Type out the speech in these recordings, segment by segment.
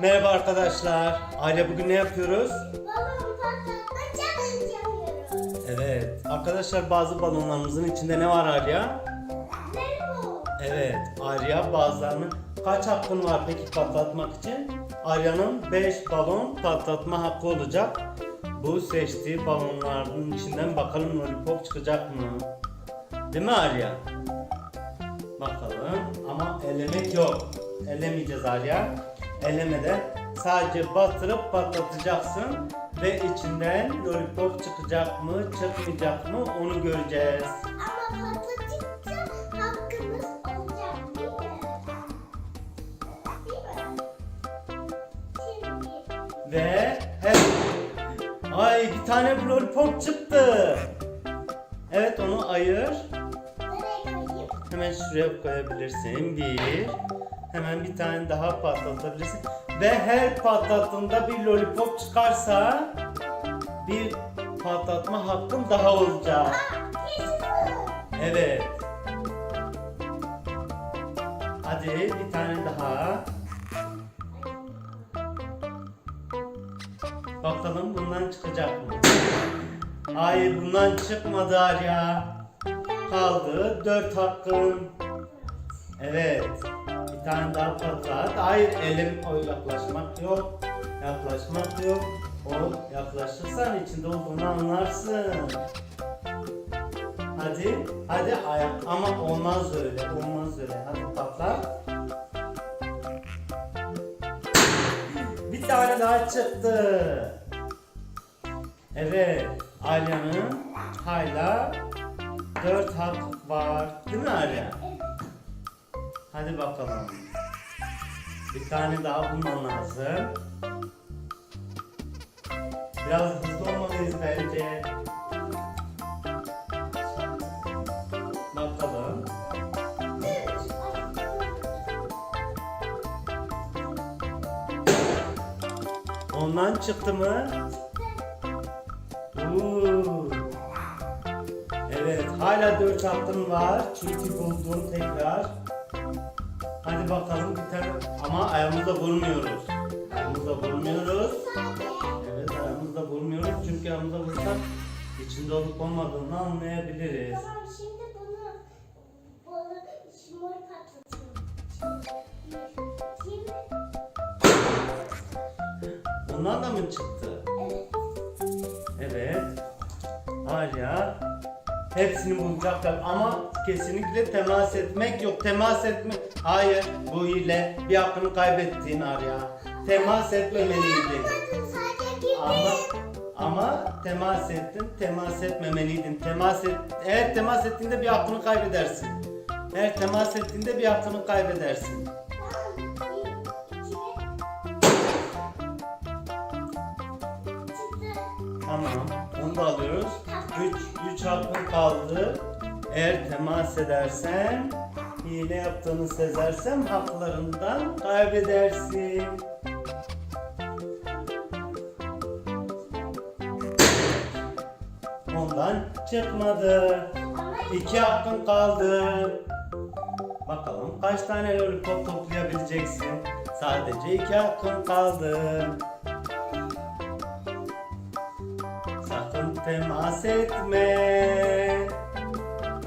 Merhaba arkadaşlar. Aile bugün ne yapıyoruz? Balon patlatma challenge yapıyoruz. Evet. Arkadaşlar bazı balonlarımızın içinde ne var Arya? Lemon. Evet. Arya bazılarının kaç hakkın var peki patlatmak için? Arya'nın 5 balon patlatma hakkı olacak. Bu seçtiği balonların içinden bakalım lollipop çıkacak mı? Değil mi Arya? Bakalım ama ellemek yok. Ellemeyeceğiz Arya. Ellemeden sadece batırıp patlatacaksın ve içinden lollipop çıkacak mı, çıkmayacak mı onu göreceğiz. Ama patlatıkça hakkımız olacak değil mi? Değil mi? Şimdi Ve hep Ay bir tane lollipop çıktı. Evet onu ayır. nereye koyayım? Hemen şuraya koyabilirsin. Bir. Hemen bir tane daha patlatabilirsin. Ve her patlattığında bir lollipop çıkarsa bir patlatma hakkın daha olacak. Evet. Hadi bir tane daha. Bakalım bundan çıkacak mı? Hayır bundan çıkmadı Arya. Kaldı dört hakkın. Evet. Tane daha patlat. Hayır elim o yaklaşmak yok. Yaklaşmak yok. O yaklaşırsan içinde olduğunu anlarsın. Hadi, hadi ayak. Ama olmaz öyle, olmaz öyle. Hadi patlat. Bir tane daha çıktı. Evet, Alya'nın hala dört hak var. Değil mi Alya? Hadi bakalım. Bir tane daha bulman lazım. Biraz hızlı olmalıyız bence. Bakalım. Ondan çıktı mı? Evet, hala 4 hakkın var. Çünkü buldum tekrar. Hadi bakalım bir tane ama ayağımızla vurmuyoruz. Ayağımızla vurmuyoruz. Evet, ayağımızla vurmuyoruz çünkü ayağımızla vursak içinde olup olmadığını anlayabiliriz. Tamam şimdi bunu bunu şımar patlatıyorum. Ondan da mı çıktı? evet. Evet. Arya hepsini bulacaklar ama kesinlikle temas etmek yok. Temas etme. Hayır bu ile bir hakkını kaybettin Arya. Temas etmemeliydin. Ama ama temas ettin. Temas etmemeliydin. Temas et. Eğer temas ettiğinde bir hakkını kaybedersin. Eğer temas ettiğinde bir hakkını kaybedersin. Tamam. Onu da alıyoruz. 3 3 hakkın kaldı. Eğer temas edersen, hile yaptığını sezersem haklarından kaybedersin. Ondan çıkmadı. İki hakkın kaldı. Bakalım kaç tane lollipop toplayabileceksin? Sadece iki hakkın kaldı. Temas etme.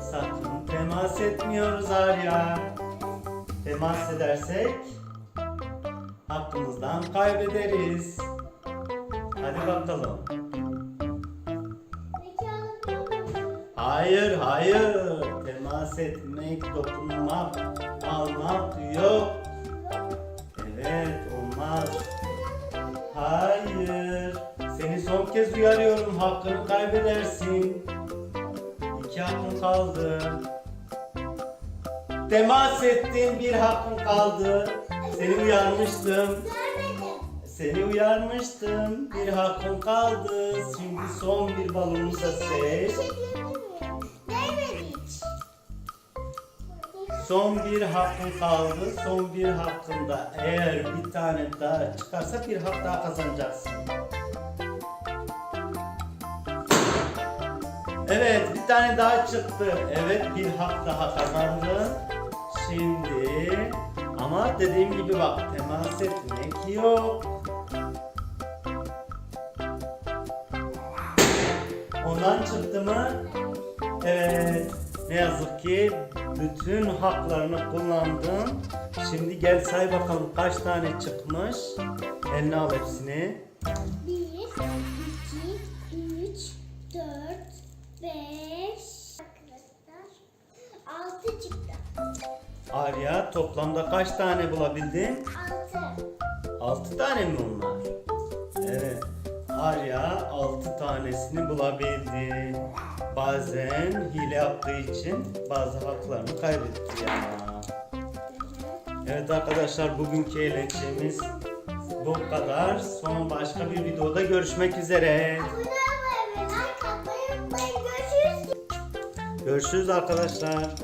Sakın temas etmiyoruz Arya. Temas edersek hakkımızdan kaybederiz. Hadi bakalım. Hayır, hayır. Temas etmek, dokunmak, almak yok. Evet, olmaz. Hayır. Son kez uyarıyorum. Hakkını kaybedersin. İki hakkın kaldı. Temas ettin bir hakkın kaldı. Seni uyarmıştım. Seni uyarmıştım. Bir hakkın kaldı. Şimdi son bir balonu da seç. Son bir hakkın kaldı. Son bir hakkında eğer bir tane daha çıkarsa bir hak daha kazanacaksın. Evet bir tane daha çıktı. Evet bir hak daha kazandın. Şimdi Ama dediğim gibi bak temas etmek yok. Ondan çıktı mı? Evet. Ne yazık ki bütün haklarını kullandın. Şimdi gel say bakalım kaç tane çıkmış. Eline al hepsini. Bir, beş. Arkadaşlar. Altı çıktı. Arya toplamda kaç tane bulabildin? Altı. 6 tane mi onlar? Evet. Arya 6 tanesini bulabildi. Bazen hile yaptığı için bazı haklarını kaybetti ya. Evet arkadaşlar bugünkü eğlencemiz bu kadar. Son başka bir videoda görüşmek üzere. Abone Görüşürüz arkadaşlar.